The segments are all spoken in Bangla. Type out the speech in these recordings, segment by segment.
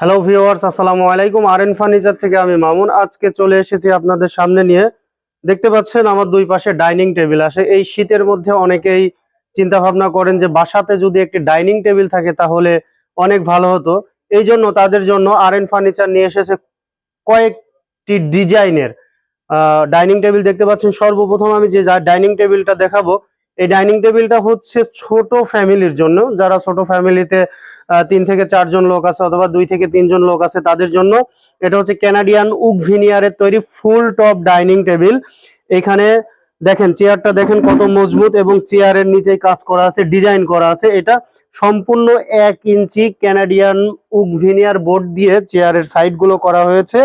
হ্যালো ভিউয়ার্স আসসালামু আলাইকুম। আর এন ফার্নিচার থেকে আমি মামুন। আজকে চলে এসেছি আপনাদের সামনে নিয়ে। দেখতে পাচ্ছেন, আমার দুই পাশে ডাইনিং টেবিল আসে এই শীতের মধ্যে অনেকেই চিন্তা ভাবনা করেন যে, বাসাতে যদি একটি ডাইনিং টেবিল থাকে, তাহলে অনেক ভালো হতো। এই জন্য তাদের জন্য আর এন ফার্নিচার নিয়ে এসেছে কয়েকটি ডিজাইনের। ডাইনিং টেবিল দেখতে পাচ্ছেন। সর্বপ্রথম আমি যে ডাইনিং টেবিলটা দেখাবো এই ডাইনিং টেবিলটা হচ্ছে ছোট ফ্যামিলির জন্য। যারা ছোট ফ্যামিলিতে তিন থেকে চারজন লোক আছে অথবা দুই থেকে তিনজন লোক আছে, তাদের জন্য এটা হচ্ছে ক্যানাডিয়ান উক ভিনিয়ারের তৈরি ফুল টপ ডাইনিং টেবিল। এখানে দেখেন, চেয়ারটা দেখেন কত মজবুত এবং চেয়ারের নিচে কাজ করা আছে, ডিজাইন করা আছে। এটা সম্পূর্ণ এক inch Canadian oak veneer board দিয়ে চেয়ারের সাইডগুলো করা হয়েছে।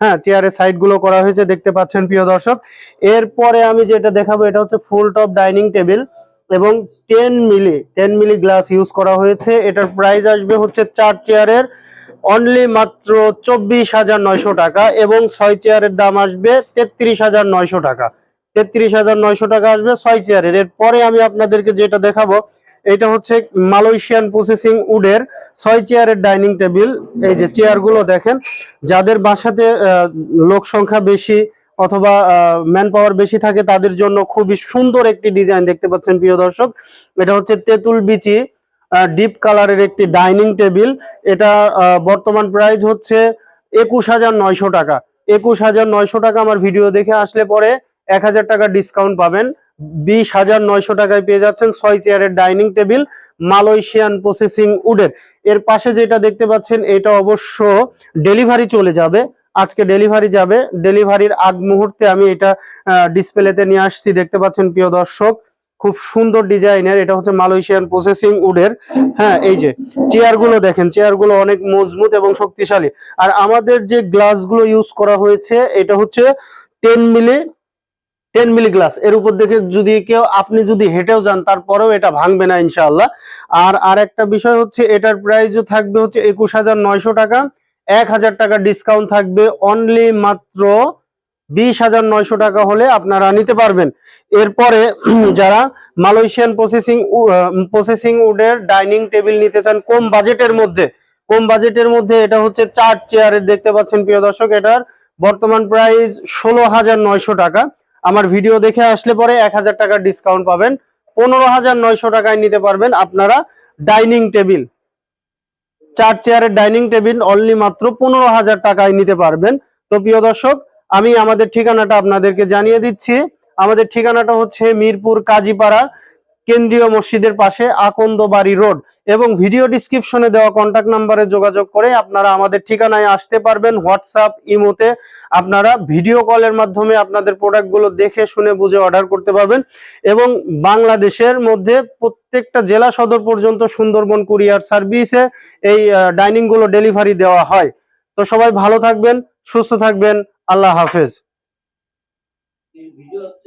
হ্যাঁ চেয়ারের সাইডগুলো করা হয়েছে, দেখতে পাচ্ছেন প্রিয় দর্শক। এরপরে আমি যেটা দেখাবো, এটা হচ্ছে ফুল টপ ডাইনিং টেবিল এবং ten milli ten milli glass use করা হয়েছে। এটার প্রাইস আসবে হচ্ছে চার চেয়ারের অনলি মাত্র চব্বিশ হাজার নয়শো টাকা এবং ছয় চেয়ারের দাম আসবে তেত্রিশ হাজার নয়শো টাকা। তেত্রিশ হাজার নয়শো টাকা আসবে ছয় চেয়ারের এরপরে আমি আপনাদেরকে যেটা দেখাবো এটা হচ্ছে মালয়েশিয়ান প্রসেসিং উডের ছয় চেয়ারের ডাইনিং টেবিল এই যে চেয়ারগুলো দেখেন, যাদের বাসাতে লোক সংখ্যা বেশি অথবা ম্যান পাওয়ার বেশি থাকে, তাদের জন্য খুবই সুন্দর একটি ডিজাইন দেখতে পাচ্ছেন প্রিয় দর্শক। এটা হচ্ছে তেঁতুল বিচি ডিপ কালারের একটি ডাইনিং টেবিল এটা বর্তমান প্রাইস হচ্ছে একুশ হাজার নয়শো টাকা। একুশ হাজার নয়শো টাকা আমার ভিডিও দেখে আসলে পরে এক হাজার টাকা ডিসকাউন্ট পাবেন। বিশ হাজার নয়শো টাকায় পেয়ে যাচ্ছেন ছয় চেয়ারের ডাইনিং টেবিল মালয়েশিয়ান প্রসেসিং উডের। এর পাশে যেটা দেখতে পাচ্ছেন, এটা অবশ্য ডেলিভারি চলে যাবে। আজকে ডেলিভারি যাবে। ডেলিভারির আগ মুহূর্তে আমি এটা ডিসপ্লেতে নিয়ে আসছি। দেখতে পাচ্ছেন, প্রিয় দর্শক, খুব সুন্দর ডিজাইনের। এটা হচ্ছে মালয়েশিয়ান প্রসেসিং উডের। হ্যাঁ এই যে, চেয়ারগুলো দেখেন, চেয়ারগুলো অনেক মজবুত এবং শক্তিশালী। আর আমাদের যে গ্লাসগুলো ইউজ করা হয়েছে, এটা হচ্ছে ten milli ten milli glass. এর উপর দেখে যদি কেউ, আপনি যদি হেঁটেও যান, তারপরেও এটা ভাঙবে না ইনশাল্লাহ আর আর একটা বিষয় হচ্ছে, এটার প্রাইসও থাকবে হচ্ছে একুশ হাজার নয়শো টাকা। এক হাজার টাকা ডিসকাউন্ট থাকবে অনলি মাত্র বিশ হাজার নয়শো টাকা হলে আপনারা নিতে পারবেন। এরপরে যারা মালয়েশিয়ান প্রসেসিং প্রসেসিং উডের ডাইনিং টেবিল নিতে চান, কম বাজেটের মধ্যে, কম বাজেটের মধ্যে এটা হচ্ছে চার চেয়ারের দেখতে পাচ্ছেন প্রিয় দর্শক, এটার বর্তমান প্রাইস ষোলো হাজার নয়শো টাকা। আমার ভিডিও দেখে আসলে পরে এক হাজার টাকার ডিসকাউন্ট পাবেন। পনেরো হাজার নয়শো টাকায় নিতে পারবেন আপনারা ডাইনিং টেবিল। চার চেয়ারের ডাইনিং টেবিল অনলি মাত্র পনেরো হাজার টাকায় নিতে পারবেন। তো প্রিয় দর্শক, আমি আমাদের ঠিকানাটা আপনাদেরকে জানিয়ে দিচ্ছি। আমাদের ঠিকানাটা হচ্ছে মিরপুর কাজীপাড়া কেন্দ্রীয় মসজিদের পাশে আকন্দবাড়ি রোড এবং ভিডিও ডিসক্রিপশনে দেওয়া কন্ট্যাক্ট নাম্বারে যোগাযোগ করে আপনারা আমাদের ঠিকানায় আসতে পারবেন হোয়াটসঅ্যাপ ইমোতে। আপনারা ভিডিও কলের মাধ্যমে আপনাদের প্রোডাক্টগুলো দেখে শুনে বুঝে অর্ডার করতে পারবেন এবং বাংলাদেশের মধ্যে প্রত্যেকটা জেলা সদর পর্যন্ত সুন্দরবন কুরিয়ার সার্ভিসে এই ডাইনিংগুলো ডেলিভারি দেওয়া হয়। তো সবাই ভালো থাকবেন, সুস্থ থাকবেন, আল্লাহ হাফেজ।